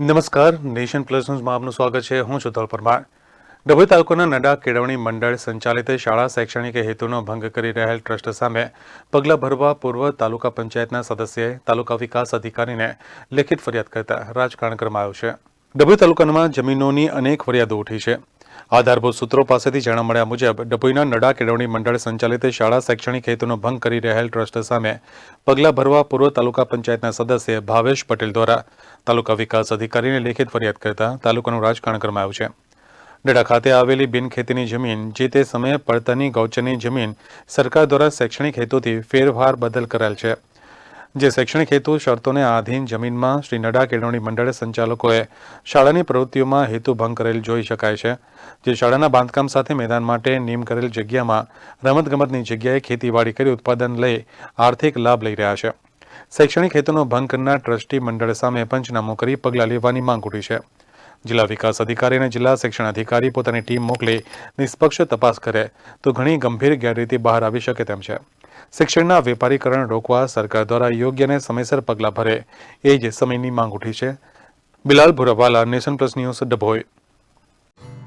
નમસ્કાર, nation plus ન્યૂઝમાં આપનું સ્વાગત છે. હું છું તલ પરમાર ડભોઈ તાલુકાના નડા કેળવણી મંડળ સંચાલિત શાળા શૈક્ષણિક હેતુનો ભંગ કરી રહેલ ટ્રસ્ટ સામે પગલાં ભરવા પૂર્વ તાલુકા પંચાયતના સદસ્યએ તાલુકા વિકાસ અધિકારીને લેખિત ફરિયાદ કરતા રાજકારણ કરવામાં આવ્યું છે. ડભોઈ તાલુકામાં જમીનોની અનેક ફરિયાદો ઉઠી છે. આધારભૂત સૂત્રો પાસેથી જાણવા મળ્યા મુજબ, ડભોઈના નડા કેળવણી મંડળ સંચાલિત શાળા શૈક્ષણિક હેતુનો ભંગ કરી રહેલ ટ્રસ્ટ સામે પગલાં ભરવા પૂર્વ તાલુકા પંચાયતના સદસ્ય ભાવેશ પટેલ દ્વારા તાલુકા વિકાસ અધિકારીને લેખિત ફરિયાદ કરતા તાલુકાનું રાજકારણ કરવામાં આવ્યું છે. નડા ખાતે આવેલી બિનખેતીની જમીન, જે તે સમયે પડતરની ગૌચરની જમીન સરકાર દ્વારા શૈક્ષણિક હેતુથી ફેરફાર બદલ કરાયેલ છે. જે શૈક્ષણિક હેતુ શરતોને આધીન જમીનમાં શ્રી નડા કેળવણી મંડળ સંચાલકોએ શાળાની પ્રવૃત્તિઓમાં હેતુ ભંગ કરેલ જોઈ શકાય છે, જે શાળાના બાંધકામ સાથે મેદાન માટે નિમ કરેલ જગ્યામાં રમતગમતની જગ્યાએ ખેતીવાડી કરી ઉત્પાદન લઈ આર્થિક લાભ લઈ રહ્યા છે. શૈક્ષણિક હેતુનો ભંગ કરનાર ટ્રસ્ટી મંડળ સામે પંચનામું કરી પગલાં લેવાની માંગ ઉઠી છે. જિલ્લા વિકાસ અધિકારી અને જિલ્લા શિક્ષણ અધિકારી પોતાની ટીમ મોકલી નિષ્પક્ષ તપાસ કરે તો ઘણી ગંભીર ગેરરીતિ બહાર આવી શકે તેમ છે. શિક્ષણના વેપારીકરણ રોકવા સરકાર દ્વારા યોગ્ય અને સમયસર પગલાં ભરે. એ જ સમયની માંગ ઉઠી છે. Bilal Bhurawala, Nation Plus News, Dabhoi.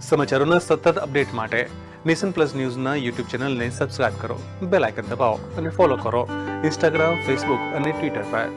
સમાચારોના સતત અપડેટ માટે નેશન પ્લસ ન્યૂઝના યુટ્યુબ ચેનલને સબસ્ક્રાઇબ કરો, બેલ આઇકન દબાવો અને ફોલો કરો. ઇન્સ્ટાગ્રામ, ફેસબુક અને ટ્વિટર પર.